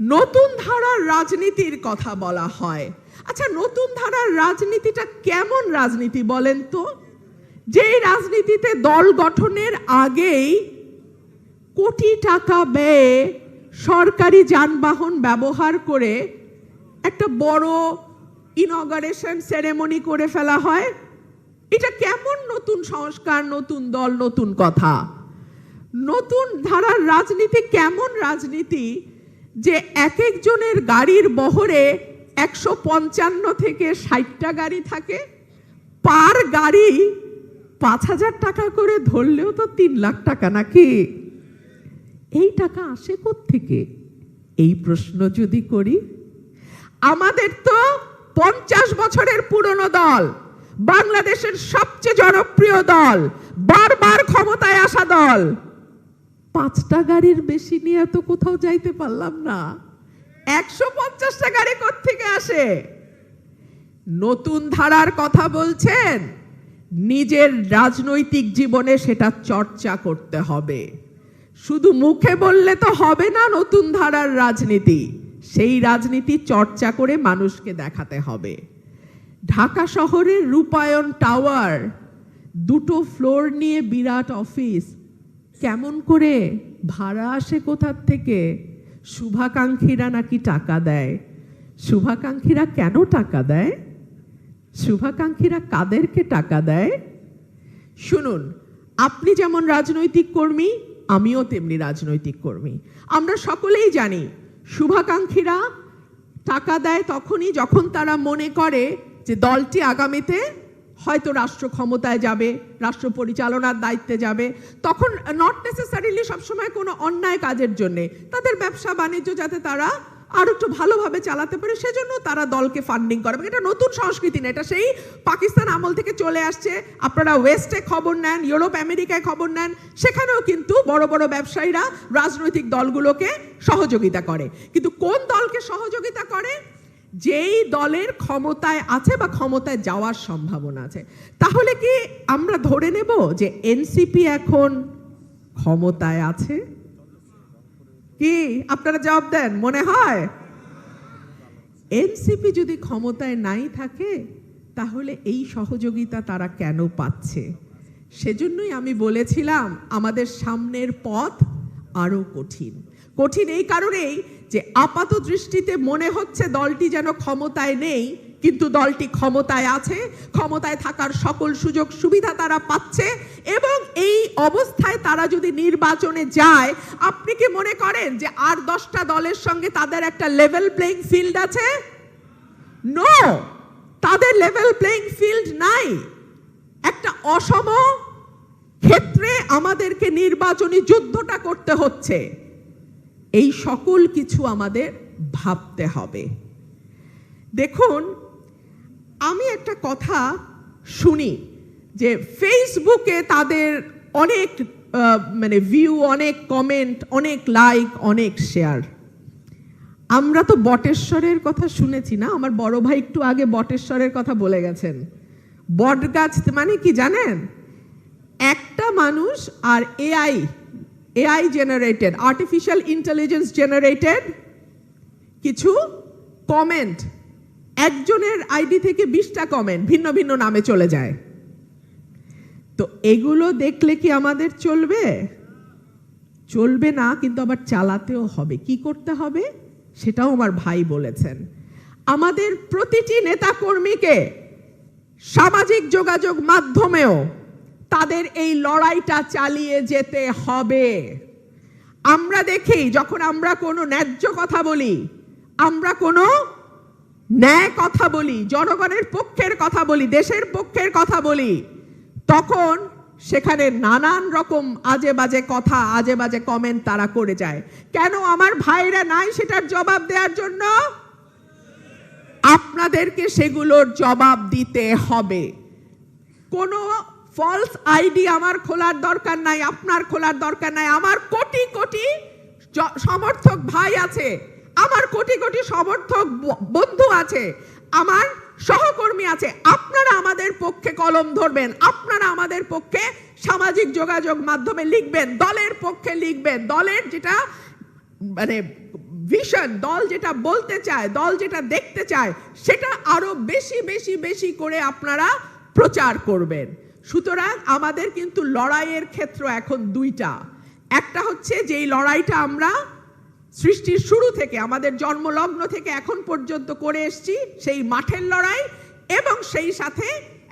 নতুন ধারার রাজনীতির কথা বলা হয়। আচ্ছা নতুন ধারার রাজনীতিটা কেমন রাজনীতি বলেন তো? যেই রাজনীতিতে দল গঠনের আগেই কোটি টাকা ব্যয়ে সরকারি যানবাহন ব্যবহার করে একটা বড় ইনগারেশন সেরেমনি করে ফেলা হয়। এটা কেমন নতুন সংস্কার, নতুন দল, নতুন কথা? নতুন ধারার রাজনীতি কেমন রাজনীতি? যে এক একজনের গাড়ির বহরে একশো পঞ্চান্ন থেকে ষাটটা গাড়ি থাকে, পার গাড়ি পাঁচ হাজার টাকা করে ধরলেও তো তিন লাখ টাকা নাকি? এই টাকা আসে থেকে এই প্রশ্ন যদি করি, আমাদের তো পঞ্চাশ বছরের পুরনো দল, বাংলাদেশের সবচেয়ে জনপ্রিয় দল, বারবার ক্ষমতায় আসা দল। পাঁচটা গাড়ির বেশি নিয়ে তো কোথাও যাইতে পারলাম না। একশো পঞ্চাশটা গাড়ি থেকে আসে? নতুন ধারার কথা বলছেন, নিজের রাজনৈতিক জীবনে সেটা চর্চা করতে হবে। শুধু মুখে বললে তো হবে না নতুন ধারার রাজনীতি, সেই রাজনীতি চর্চা করে মানুষকে দেখাতে হবে। ঢাকা শহরের রূপায়ণ টাওয়ার, দুটো ফ্লোর নিয়ে বিরাট অফিস কেমন করে ভাড়া আসে কোথার থেকে? শুভাকাঙ্ক্ষীরা নাকি টাকা দেয়? শুভাকাঙ্ক্ষীরা কেন টাকা দেয়? শুভাকাঙ্ক্ষীরা কাদেরকে টাকা দেয়? শুনুন, আপনি যেমন রাজনৈতিক কর্মী, আমিও তেমনি রাজনৈতিক কর্মী। আমরা সকলেই জানি, শুভাকাঙ্ক্ষীরা টাকা দেয় তখনই যখন তারা মনে করে যে দলটি আগামীতে হয়তো রাষ্ট্র ক্ষমতায় যাবে, রাষ্ট্র পরিচালনার দায়িত্বে যাবে। তখন নট নেসেসারিলি সবসময় কোনো অন্যায় কাজের জন্যে। তাদের ব্যবসা বাণিজ্য যাতে তারা আরও একটু ভালোভাবে চালাতে পারে, সেজন্য তারা দলকে ফান্ডিং করে। এটা নতুন সংস্কৃতি না, এটা সেই পাকিস্তান আমল থেকে চলে আসছে। আপনারা ওয়েস্টে খবর নেন ইউরোপ আমেরিকায় খবর নেন, সেখানেও কিন্তু বড় বড় ব্যবসায়ীরা রাজনৈতিক দলগুলোকে সহযোগিতা করে। কিন্তু কোন দলকে সহযোগিতা করে? যেই দলের ক্ষমতায় আছে বা ক্ষমতায় যাওয়ার সম্ভাবনা আছে। তাহলে কি আমরা ধরে নেব যে এনসিপি এখন ক্ষমতায় আছে? কি? আপনারা জবাব দেন, মনে হয়? এনসিপি যদি ক্ষমতায় নাই থাকে, তাহলে এই সহযোগিতা তারা কেন পাচ্ছে? সেজন্যই আমি বলেছিলাম, আমাদের সামনের পথ আরও কঠিন। কঠিন এই কারণেই যে আপাত দৃষ্টিতে মনে হচ্ছে দলটি যেন ক্ষমতায় নেই, কিন্তু দলটি ক্ষমতায় আছে, ক্ষমতায় থাকার সকল সুযোগ সুবিধা তারা পাচ্ছে এবং এই অবস্থায় তারা যদি নির্বাচনে যায়, আপনি কি মনে করেন যে আর দশটা দলের সঙ্গে তাদের একটা লেভেল প্লেইং ফিল্ড আছে? নো তাদের লেভেল প্লেইং ফিল্ড নাই। একটা অসম ক্ষেত্রে আমাদেরকে নির্বাচনী যুদ্ধটা করতে হচ্ছে। এই সকল কিছু আমাদের ভাবতে হবে। দেখুন, আমি একটা কথা শুনি যে ফেসবুকে তাদের অনেক মানে ভিউ অনেক কমেন্ট অনেক লাইক অনেক শেয়ার আমরা তো বটেশ্বরের কথা শুনেছি না? আমার বড় ভাই একটু আগে বটেশ্বরের কথা বলে গেছেন। বট গাছ মানে কি জানেন? একটা মানুষ আর AI AI generated artificial intelligence generated কিছু কমেন্ট একজনের আইডি থেকে বিশটা কমেন্ট ভিন্ন ভিন্ন নামে চলে যায়। তো এগুলো দেখলে কি আমাদের চলবে? চলবে না, কিন্তু আবার চালাতেও হবে। কি করতে হবে? সেটাও আমার ভাই বলেছেন। আমাদের প্রতিটি নেতাকর্মীকে সামাজিক যোগাযোগ মাধ্যমেও তাদের এই লড়াইটা চালিয়ে যেতে হবে। আমরা দেখি, যখন আমরা কোনো ন্যায্য কথা বলি, আমরা কোনো ন্যায় কথা বলি, জনগণের পক্ষের কথা বলি, দেশের পক্ষের কথা বলি, তখন সেখানে নানান রকম আজে বাজে কথা আজে বাজে কমেন্ট তারা করে যায়। কেন আমার ভাইরা নাই সেটার জবাব দেওয়ার জন্য? আপনাদেরকে সেগুলোর জবাব দিতে হবে। কোনো ফলস আইডি আমার খোলার দরকার নাই, আপনার খোলার দরকার নাই। আমার কোটি কোটি সমর্থক ভাই আছে, আমার কোটি কোটি সমর্থক বন্ধু আছে, আমার সহকর্মী আছে। আপনারা আমাদের পক্ষে কলম ধরবেন, আপনারা আমাদের পক্ষে সামাজিক যোগাযোগ মাধ্যমে লিখবেন, দলের পক্ষে লিখবেন। দলের যেটা মানে ভিশন দল যেটা বলতে চায়, দল যেটা দেখতে চায়, সেটা আরও বেশি বেশি বেশি করে আপনারা প্রচার করবেন। সুতরাং আমাদের কিন্তু লড়াইয়ের ক্ষেত্র এখন দুইটা। একটা হচ্ছে যেই লড়াইটা আমরা সৃষ্টির শুরু থেকে, আমাদের জন্মলগ্ন থেকে এখন পর্যন্ত করে এসছি, সেই মাঠের লড়াই এবং সেই সাথে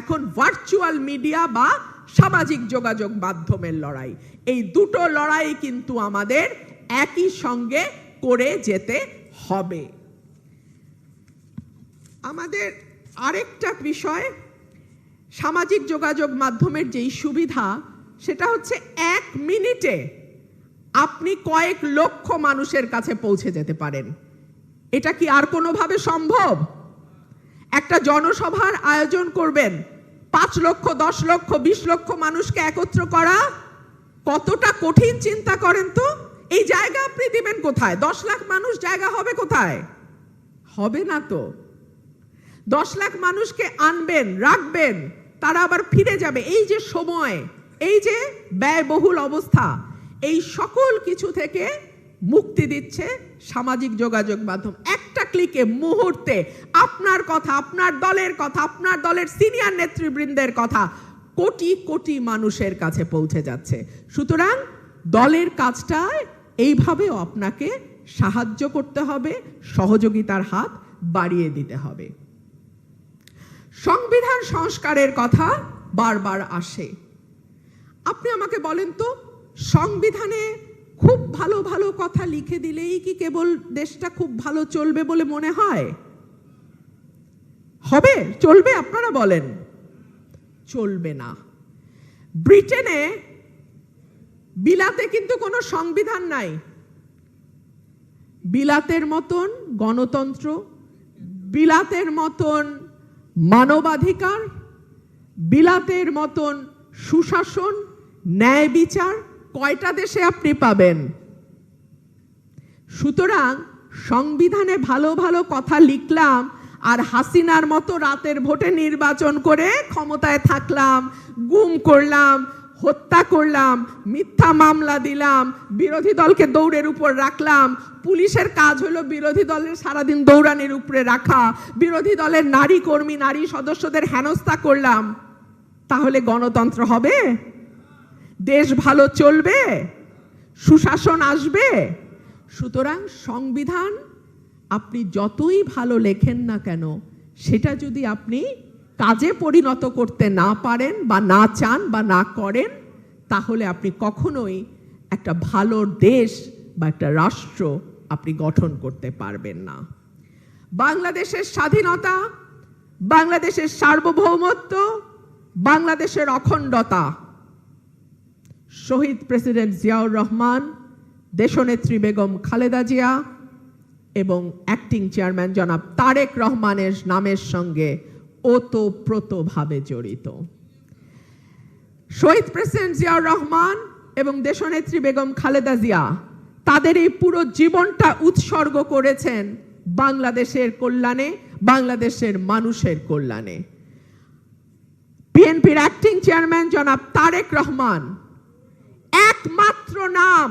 এখন ভার্চুয়াল মিডিয়া বা সামাজিক যোগাযোগ মাধ্যমের লড়াই। এই দুটো লড়াই কিন্তু আমাদের একই সঙ্গে করে যেতে হবে। আমাদের আরেকটা বিষয় সামাজিক যোগাযোগ মাধ্যমের যেই সুবিধা, সেটা হচ্ছে এক মিনিটে আপনি কয়েক লক্ষ মানুষের কাছে পৌঁছে যেতে পারেন। এটা কি আর কোনোভাবে সম্ভব? একটা জনসভার আয়োজন করবেন, পাঁচ লক্ষ, দশ লক্ষ, বিশ লক্ষ মানুষকে একত্র করা, কতটা কঠিন চিন্তা করেন তো? এই জায়গা আপনি দিবেন কোথায়? দশ লাখ মানুষ জায়গা হবে কোথায়? হবে না তো। দশ লাখ মানুষকে আনবেন, রাখবেন তারা আবার ফিরে যাবে। এই যে সময়, এই যে ব্যয়বহুল অবস্থা, এই সকল কিছু থেকে মুক্তি দিচ্ছে সামাজিক যোগাযোগ মাধ্যম। একটা ক্লিকে মুহূর্তে আপনার কথা, আপনার দলের কথা, আপনার দলের সিনিয়র নেতৃবৃন্দের কথা কোটি কোটি মানুষের কাছে পৌঁছে যাচ্ছে। সুতরাং দলের কাজটা এইভাবেও আপনাকে সাহায্য করতে হবে, সহযোগিতার হাত বাড়িয়ে দিতে হবে। সংবিধান সংস্কারের কথা বারবার আসে। আপনি আমাকে বলেন তো, সংবিধানে খুব ভালো ভালো কথা লিখে দিলেই কি কেবল দেশটা খুব ভালো চলবে বলে মনে হয়? হবে, চলবে, আপনারা বলেন। চলবে না। ব্রিটেনে বিলাতে কিন্তু কোনো সংবিধান নাই। বিলাতের মতন গণতন্ত্র, বিলাতের মতন মানবাধিকার, বিলাতের মতন সুশাসন, ন্যায় বিচার কয়টা দেশে আপনি পাবেন? সুতরাং সংবিধানে ভালো ভালো কথা লিখলাম আর হাসিনার মতো রাতের ভোটে নির্বাচন করে ক্ষমতায় থাকলাম, গুম করলাম হত্যা করলাম, মিথ্যা মামলা দিলাম, বিরোধী দলকে দৌড়ের উপর রাখলাম, পুলিশের কাজ হলো বিরোধী দলের সারাদিন দৌড়ানির উপরে রাখা, বিরোধী দলের নারী কর্মী, নারী সদস্যদের হেনস্থা করলাম। তাহলে গণতন্ত্র হবে? দেশ ভালো চলবে? সুশাসন আসবে? সুতরাং সংবিধান আপনি যতই ভালো লেখেন না কেন, সেটা যদি আপনি কাজে পরিণত করতে না পারেন বা না চান বা না করেন, তাহলে আপনি কখনোই একটা ভালো দেশ বা একটা রাষ্ট্র আপনি গঠন করতে পারবেন না। বাংলাদেশের স্বাধীনতা, বাংলাদেশের সার্বভৌমত্ব, বাংলাদেশের অখণ্ডতা। শহীদ প্রেসিডেন্ট জিয়াউর রহমান, দেশনেত্রী বেগম খালেদা জিয়া এবং অ্যাক্টিং চেয়ারম্যান জনাব তারেক রহমানের নামের সঙ্গে ওতপ্রোতভাবে জড়িত। শহীদ প্রেসিডেন্ট জিয়াউর রহমান এবং দেশনেত্রী বেগম খালেদা জিয়া তাদের এই পুরো জীবনটা উৎসর্গ করেছেন বাংলাদেশের কল্যাণে, বাংলাদেশের মানুষের কল্যাণে। বিএনপির অ্যাক্টিং চেয়ারম্যান জনাব তারেক রহমান একমাত্র নাম,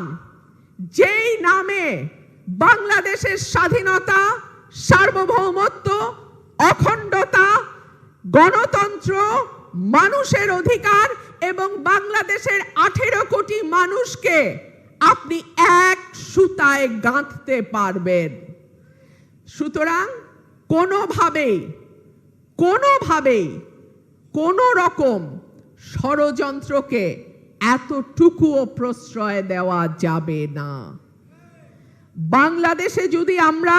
যেই নামে বাংলাদেশের স্বাধীনতা, সার্বভৌমত্ব, অখণ্ডতা গণতন্ত্র, মানুষের অধিকার এবং বাংলাদেশের আঠেরো কোটি মানুষকে আপনি এক সুতায় গাঁথতে পারবেন। সুতরাং কোনোভাবেই কোনোভাবেই কোনো রকম ষড়যন্ত্রকে এতটুকুও প্রশ্রয় দেওয়া যাবে না। বাংলাদেশে যদি আমরা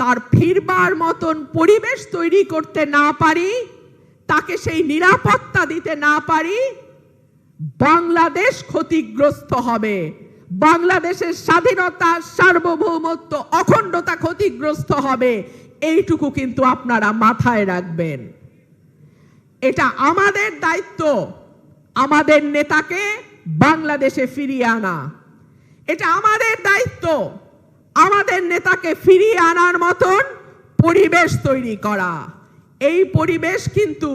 তার ফিরবার মতন পরিবেশ তৈরি করতে না পারি, তাকে সেই নিরাপত্তা দিতে না পারি, বাংলাদেশ ক্ষতিগ্রস্ত হবে। বাংলাদেশের স্বাধীনতা, সার্বভৌমত্ব, অখণ্ডতা ক্ষতিগ্রস্ত হবে। এইটুকু কিন্তু আপনারা মাথায় রাখবেন। এটা আমাদের দায়িত্ব, আমাদের নেতাকে বাংলাদেশে ফিরিয়ে আনা। এটা আমাদের দায়িত্ব। আমাদের নেতাকে ফিরিয়ে আনার মতন পরিবেশ তৈরি করা। এই পরিবেশ কিন্তু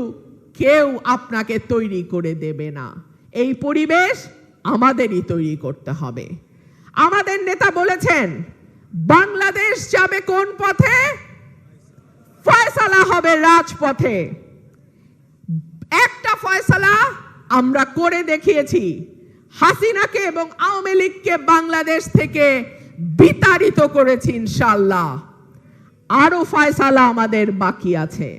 কেউ আপনাকে তৈরি করে দেবে না। এই পরিবেশ আমাদেরই তৈরি করতে হবে। আমাদের নেতা বলেছেন, বাংলাদেশ যাবে কোন পথে? ফয়সালা হবে রাজপথে। একটা ফয়সালা আমরা করে দেখিয়েছি। হাসিনাকে এবং আওয়ামী লীগকে বাংলাদেশ থেকে বিতাড়িত করেছি ইনশাল্লাহ আরও ফায়সালা আমাদের বাকি আছে।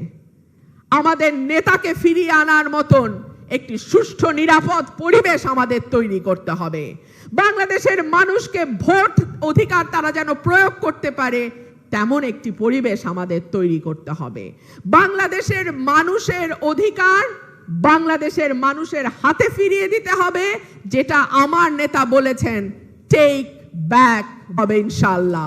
আমাদের নেতাকে ফিরিয়ে আনার মতন একটি সুষ্ঠু, নিরাপদ পরিবেশ আমাদের তৈরি করতে হবে। বাংলাদেশের মানুষকে ভোট অধিকার তারা যেন প্রয়োগ করতে পারে, তেমন একটি পরিবেশ আমাদের তৈরি করতে হবে। বাংলাদেশের মানুষের অধিকার বাংলাদেশের মানুষের হাতে ফিরিয়ে দিতে হবে, যেটা আমার নেতা বলেছেন টেক ব্যাক হবে ইনশাল্লাহ